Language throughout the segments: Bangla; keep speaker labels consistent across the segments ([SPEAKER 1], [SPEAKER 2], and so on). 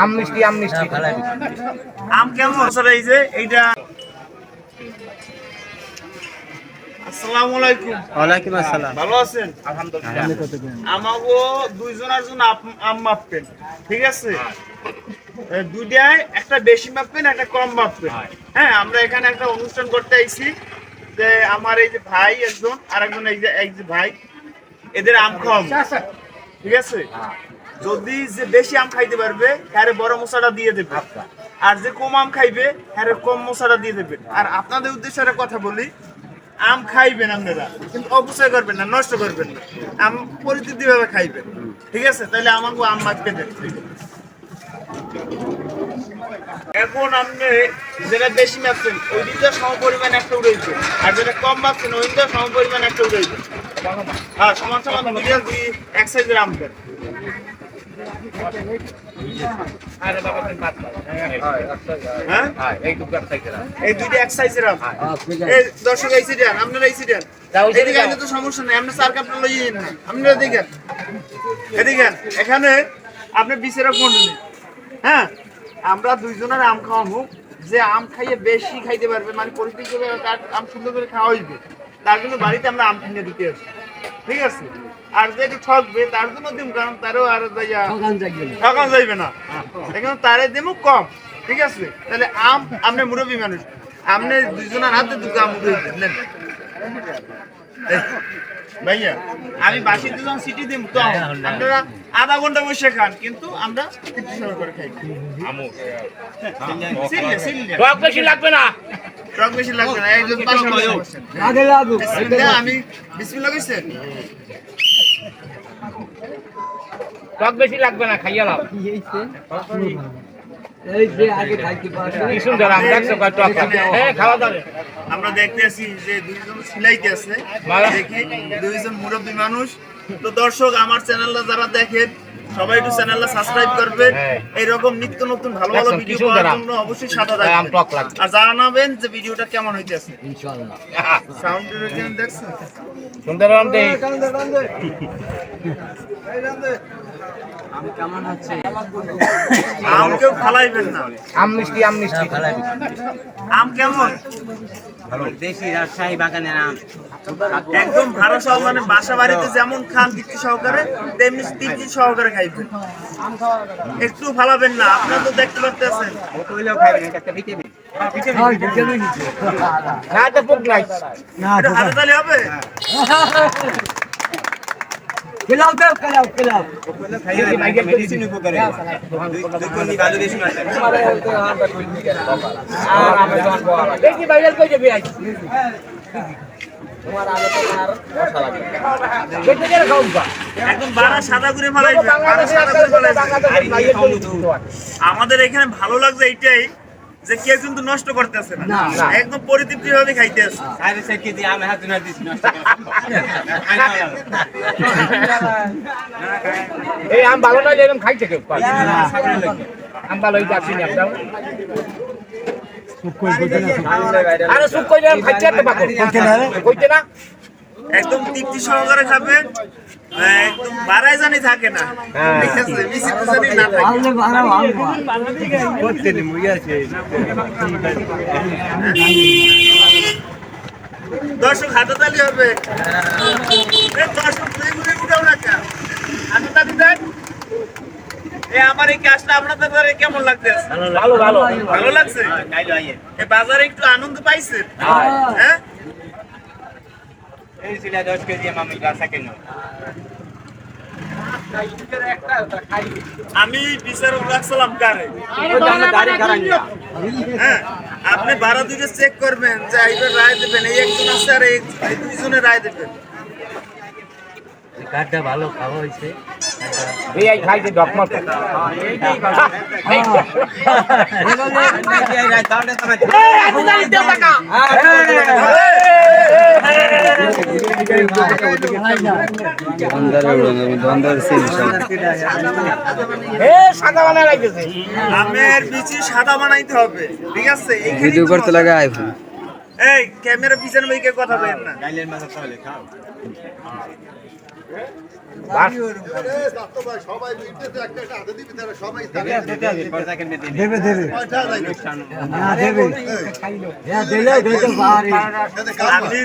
[SPEAKER 1] আম মিষ্টি আম মিষ্টি
[SPEAKER 2] আম কেমন আসলে এই যে? এইটা আসসালামু আলাইকুম
[SPEAKER 3] ওয়ালাইকুম আসসালাম।
[SPEAKER 2] ভালো আছেন?
[SPEAKER 1] আলহামদুলিল্লাহ।
[SPEAKER 2] আমাগো দুইজনের জন্য আম মাপবেন ঠিক আছে? দুইটায় একটা বেশি মাপবেন একটা কম মাপবেন। হ্যাঁ। আমরা এখানে একটা অনুষ্ঠান করতে আইছি যে আমার এই যে ভাই একজন আর একজন এই যে এই যে ভাই এদের আম খাওয়াবো। ঠিক আছে? যদি যে বেশি আম খাইতে পারবে হ্যাঁ বড় মশাটা দিয়ে দেবে। আর যে কম আম খাইবে হ্যাঁ কম মশাটা দিয়ে দেবে। আর আপনাদের উদ্দেশ্যে একটা কথা বলি আম খাইবেন আপনারা কিন্তু অপচয় করবেন না নষ্ট করবেন না। আম পরিস্থিতি ভাবে খাইবেন। ঠিক আছে? তাহলে আমাকে আম মাখতে দেন। এখন আপনি যেটা বেশি মাপছেন ওই দিকটা সম পরিমাণ একটা উড়াইছে আর যেটা কম মাপছেন ওই দিকটা সম পরিমাণ একটা উড়াইছে হ্যাঁ সমান সমান দুই এক সাইজের আম দেন। এই দুইটা এক সাইজের আম। এই দর্শক এই সিরিয়ান আপনারা এই সিরিয়ান এদিকে আইলে তো সমস্যা নেই আপনি চার কাপটা লইয়ে না। আপনারা দেখেন এদিকে এখানে আপনি বিচেরা কোন হ্যাঁ? আমরা দুইজনের আম খাওয়াবো যে আম খাইয়ে বেশি খাইতে পারবে মানে পরিস্থিতি তার আম সুন্দর করে খাওয়া হইবে। তার জন্য বাড়িতে আমরা আম কিনে দিতে আসি। ঠিক আছে? আর যে একটু ঠকবে তার জন্য দিম কারণ তারও আর যাইয়া ঠকানো যাইবে না। এখন তারে দিমু কম ঠিক আছে? তাহলে আম আপনি মুরব্বী মানুষ। আপনি দুইজনের হাতে দুটো আম উঠে নেন। ভাইয়া আমি বাসি দুজন সিটি দিম তো আপনারা আধা ঘণ্টা বসে খান কিন্তু আমরা করে খাই।
[SPEAKER 1] বেশি লাগবে না।
[SPEAKER 2] টক বেশি লাগবে না একজন পাশে বসে বসেন।
[SPEAKER 3] আগে লাগু
[SPEAKER 2] আমি বিসমিল্লাহ কইছেন
[SPEAKER 1] টক বেশি লাগবে না খাইয়া হ্যাঁ
[SPEAKER 2] আমরা দেখতে আছি যে দুইজন সিলাইতে আছে। দেখি দুইজন মুরব্বী মানুষ। তো দর্শক আমার চ্যানেলটা যারা দেখেন সবাই একটু চ্যানেলটা সাবস্ক্রাইব করবে।
[SPEAKER 1] হ্যাঁ।
[SPEAKER 2] এইরকম নিত্য নতুন ভালো ভালো ভিডিও পাওয়ার জন্য অবশ্যই সাদা
[SPEAKER 1] হ্যাঁ, টক লাগবে।
[SPEAKER 2] আর জানাবেন যে ভিডিওটা কেমন হইতেছে।
[SPEAKER 3] ইনশাআল্লাহ।
[SPEAKER 2] সাউন্ড দেখছেন?
[SPEAKER 1] সুন্দর রাম দেই
[SPEAKER 3] আমি
[SPEAKER 2] কেউ ফালাইবেন না।
[SPEAKER 1] আম মিষ্টি আম মিষ্টি।
[SPEAKER 2] আম কেমন?
[SPEAKER 3] দেশি রাজশাহী বাগানের আম।
[SPEAKER 2] একদম সহ মানে বাসা বাড়িতে যেমন খান তৃপ্তি সহকারে তেমনি তৃপ্তি সহকারে খাইবেন। একটু ফালাবেন না আপনারা তো দেখতে পাচ্ছেন
[SPEAKER 1] না তো পুক নাই
[SPEAKER 2] হাতে তালি হবে?
[SPEAKER 3] খেলাও তো খেলাও খেলাও
[SPEAKER 1] মেডিসিন
[SPEAKER 3] উপকারে
[SPEAKER 1] আর আমি তোমার বড় দেখি বাইরে কই যাবি আই তোমার আগে তো আর বসা লাগে কেটে গেলে খাও বা
[SPEAKER 2] একদম বাড়া সাদা করে বাড়া সাদা করে আমাদের এখানে ভালো লাগছে এইটাই। যে কেউ কিন্তু নষ্ট করতেছে না।
[SPEAKER 3] না,
[SPEAKER 1] না।
[SPEAKER 2] একদম পরিতৃপ্তি ভাবে খাইতে আছে।
[SPEAKER 3] আরে সে কি আমি হাত না দিছি
[SPEAKER 1] এই আম ভালো না এরকম খাইতে কেউ? আম ভালো হইতে আসি না আপনার আরে সুপ কই দিলাম খাইতে তো বাকো কইতে না।
[SPEAKER 2] একদম তৃপ্তি সহকারে খাবেন একদম বাড়াই জানি থাকে না।
[SPEAKER 1] হ্যাঁ।
[SPEAKER 2] ঠিক আছে মিশি জানি না থাকে। দর্শক হাতে তালি হবে দর্শক ঘুরে উঠাও না আমার এই কাজটা আপনাদের কেমন লাগছে?
[SPEAKER 1] ভালো ভালো।
[SPEAKER 2] ভালো লাগছে? এ বাজারে একটু আনন্দ পাইছে হ্যাঁ?
[SPEAKER 3] এই ছিল 10 কেজি মামি গাছা কেন
[SPEAKER 2] আমি বিচারক রাখছিলাম কারে হ্যাঁ আপনি বারো দুইটা চেক করবেন যে এইবার রায় দেবেন এই একজন আছে আর এই দুইজনে রায় দেবেন
[SPEAKER 3] কাঠটা ভালো খাওয়া হয়েছে
[SPEAKER 1] এই এ সাদা
[SPEAKER 2] বানাইতে হবে ঠিক আছে?
[SPEAKER 4] ভিডিও করতে লাগে আইফোন
[SPEAKER 2] এই ক্যামেরা পিছনে কথা বলেন না।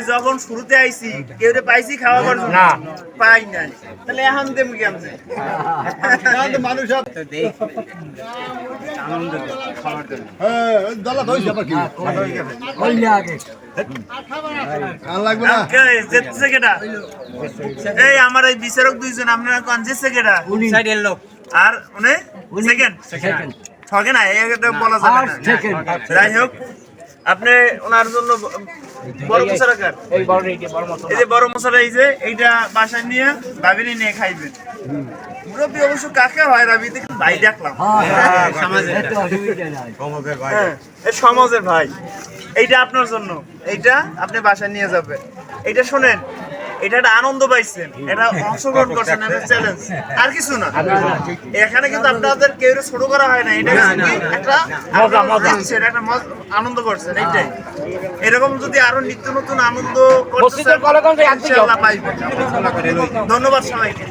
[SPEAKER 2] যখন শুরুতে আইছি কেউ রে পাইছি খাওয়া পাই নাই তাহলে এখন দেব কেমনে মানুষ
[SPEAKER 3] আনন্দ খাওয়ার জন্য
[SPEAKER 2] এই আমার এই বিচারক দুইজন আপনারা কোন যে সেকেটা?
[SPEAKER 3] সাইডের লোক।
[SPEAKER 2] আর উনি? সেকেন্ড
[SPEAKER 4] সেকেন্ড
[SPEAKER 2] ঠকে না এটা বলা যাবে না। যাই হোক আপনি ওনার জন্য বড় মশা
[SPEAKER 1] এই বড় এইটা বড় মতো
[SPEAKER 2] এই যে বড় মশলা এই যে এইটা বাসায় নিয়ে ভাবিনি নিয়ে খাইবেন। মুরব্বী অবশ্য কাকে হয় রাবি? ভাই দেখলাম। সমাজের ভাই। এইটা আপনার জন্য। এইটা আপনি বাসায় নিয়ে যাবেন। এইটা শোনেন এটা একটা আনন্দ পাইছেন। এটা অংশগ্রহণ করছেন একটা চ্যালেঞ্জ আর কিছু না। এখানে কিন্তু আপনাদের কেউ ছোট করা হয় না। এটা একটা। একটা আনন্দ করছেন এইটাই। এরকম যদি আরও নিত্য নতুন আনন্দ ধন্যবাদ সবাইকে।